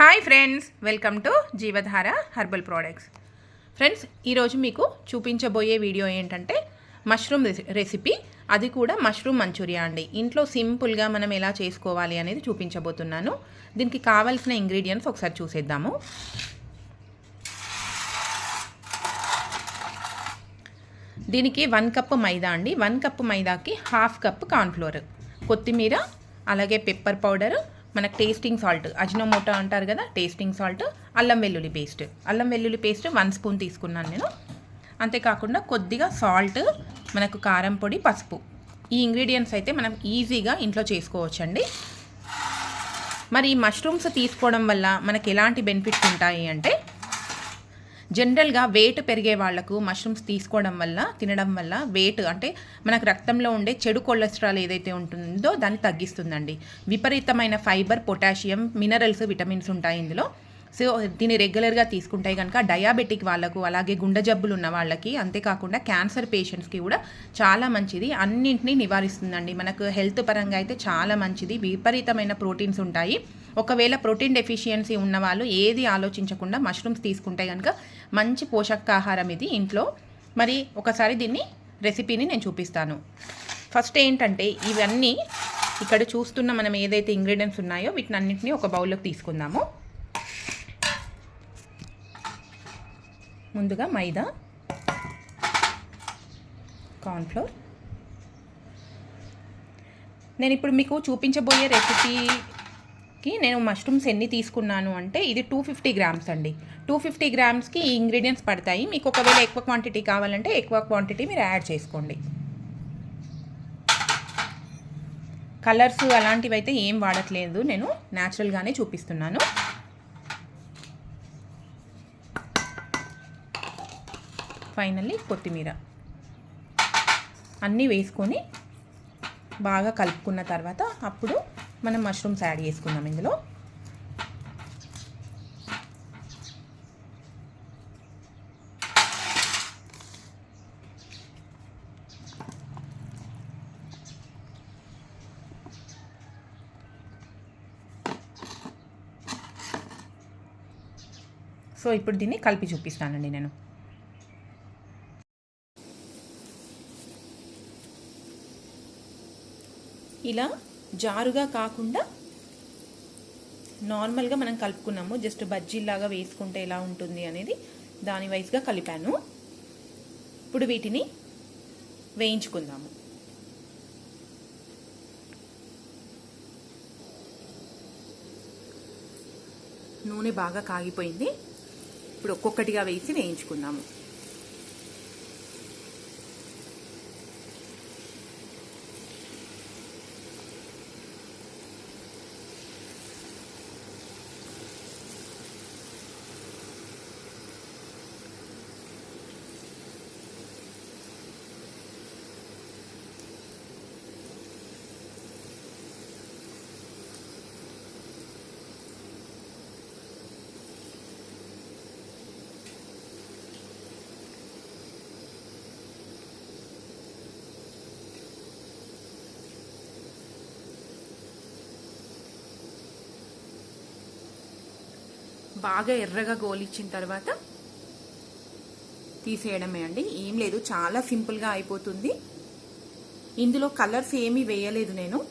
Hi friends welcome to Jeevadhara herbal products friends ఈరోజు మీకు చూపించబోయే వీడియో ఏంటంటే మష్రూమ్ రెసి- రెసిపీ అది కూడా మష్రూమ్ మంచూరియా అండి. ఇంట్లో సింపుల్గా మనం ఎలా చేసుకోవాలి అనేది చూపించబోతున్నాను. దీనికి కావాల్సిన ఇంగ్రీడియంట్స్ ఒకసారి చూసేద్దాము. దీనికి వన్ కప్ మైదా అండి. వన్ కప్ మైదాకి హాఫ్ కప్ కార్న్ఫ్లోర్ కొత్తిమీర అలాగే పెప్పర్ పౌడర్ మనకు టేస్టింగ్ సాల్ట్ అజినోమోటో అంటారు కదా టేస్టింగ్ సాల్ట్ అల్లం వెల్లుల్లి పేస్ట్ అల్లం వెల్లుల్లి పేస్ట్ వన్ స్పూన్ తీసుకున్నాను నేను. అంతేకాకుండా కొద్దిగా సాల్ట్ మనకు కారం పొడి పసుపు. ఈ ఇంగ్రీడియంట్స్ అయితే మనం ఈజీగా ఇంట్లో చేసుకోవచ్చండి. మరి మష్రూమ్స్ తీసుకోవడం వల్ల మనకి ఎలాంటి బెనిఫిట్స్ ఉంటాయి అంటే జనరల్గా వెయిట్ పెరిగే వాళ్ళకు మష్రూమ్స్ తీసుకోవడం వల్ల తినడం వల్ల వెయిట్ అంటే మనకు రక్తంలో ఉండే చెడు కొలెస్ట్రాల్ ఏదైతే ఉంటుందో దాన్ని తగ్గిస్తుందండి. విపరీతమైన ఫైబర్ పొటాషియం మినరల్స్ విటమిన్స్ ఉంటాయి ఇందులో. సో దీన్ని రెగ్యులర్గా తీసుకుంటే కనుక డయాబెటిక్ వాళ్ళకు అలాగే గుండె జబ్బులు ఉన్న వాళ్ళకి అంతేకాకుండా క్యాన్సర్ పేషెంట్స్కి కూడా చాలా మంచిది. అన్నింటినీ నివారిస్తుందండి. మనకు హెల్త్ పరంగా అయితే చాలా మంచిది. విపరీతమైన ప్రోటీన్స్ ఉంటాయి. ఒకవేళ ప్రోటీన్ డెఫిషియన్సీ ఉన్న వాళ్ళు ఏది ఆలోచించకుండా మష్రూమ్స్ తీసుకుంటే కనుక మంచి పోషకాహారం ఇది ఇంట్లో. మరి ఒకసారి దీన్ని రెసిపీని నేను చూపిస్తాను. ఫస్ట్ ఏంటంటే ఇవన్నీ ఇక్కడ చూస్తున్న మనం ఏదైతే ఇంగ్రీడియంట్స్ ఉన్నాయో వీటిని అన్నింటినీ ఒక బౌల్లోకి తీసుకుందాము. ముందుగా మైదా కార్న్ఫ్లోర్. నేను ఇప్పుడు మీకు చూపించబోయే రెసిపీకి నేను మష్రూమ్స్ ఎన్ని తీసుకున్నాను అంటే ఇది టూ ఫిఫ్టీ గ్రామ్స్ అండి. టూ ఫిఫ్టీ గ్రామ్స్కి ఈ ఇంగ్రీడియంట్స్ పడతాయి. మీకు ఒకవేళ ఎక్కువ క్వాంటిటీ కావాలంటే ఎక్కువ క్వాంటిటీ మీరు యాడ్ చేసుకోండి. కలర్స్ అలాంటివి అయితే ఏం వాడట్లేదు. నేను న్యాచురల్గానే చూపిస్తున్నాను. ఫైనల్లీ కొత్తిమీర. అన్నీ వేసుకొని బాగా కలుపుకున్న తర్వాత అప్పుడు మనం మష్రూమ్స్ యాడ్ చేసుకుందాం ఇందులో. సో ఇప్పుడు దీన్ని కలిపి చూపిస్తానండి నేను. ఇలా జారుగా కాకుండా నార్మల్గా మనం కలుపుకున్నాము. జస్ట్ బజ్జీలాగా వేసుకుంటే ఎలా ఉంటుంది అనేది దాని వైజ్గా కలిపాను. ఇప్పుడు వీటిని వేయించుకుందాము. నూనె బాగా కాగిపోయింది. ఇప్పుడు ఒక్కొక్కటిగా వేసి వేయించుకుందాము. బాగా ఎర్రగా గోలిచ్చిన తర్వాత తీసేయడమే అండి. ఏం లేదు చాలా సింపుల్గా అయిపోతుంది. ఇందులో కలర్స్ ఏమీ వేయలేదు నేను.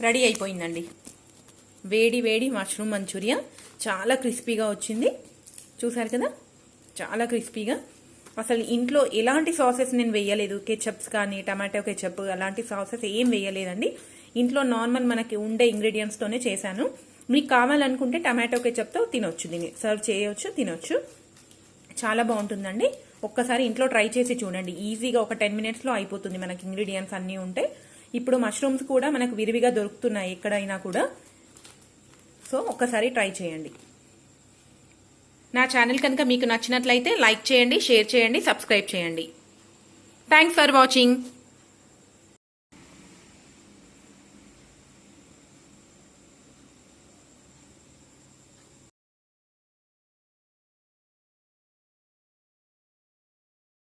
రెడీ అయిపోయిందండి. వేడి వేడి మష్రూమ్ మంచూరియా. చాలా క్రిస్పీగా వచ్చింది. చూసారు కదా? చాలా క్రిస్పీగా. అసలు ఇంట్లో ఎలాంటి సాసెస్ నేను వేయలేదు. కెచప్స్ కానీ టమాటో కెచప్ అలాంటి సాసెస్ ఏం వేయలేదండి. ఇంట్లో నార్మల్ మనకి ఉండే ఇంగ్రీడియంట్స్తోనే చేశాను. మీకు కావాలనుకుంటే టమాటో కెచప్తో తినొచ్చు. దీన్ని సర్వ్ చేయొచ్చు తినొచ్చు. చాలా బాగుంటుందండి. ఒక్కసారి ఇంట్లో ట్రై చేసి చూడండి. ఈజీగా ఒక టెన్ మినిట్స్లో అయిపోతుంది మనకి ఇంగ్రీడియంట్స్ అన్నీ ఉంటే. ఇప్పుడు మష్రూమ్స్ కూడా మనకు విరివిగా దొరుకుతున్నాయి ఎక్కడైనా కూడా. సో ఒక్కసారి ట్రై చేయండి. నా ఛానల్ కనుక మీకు నచ్చినట్లయితే లైక్ చేయండి షేర్ చేయండి సబ్స్క్రైబ్ చేయండి. Thanks for watching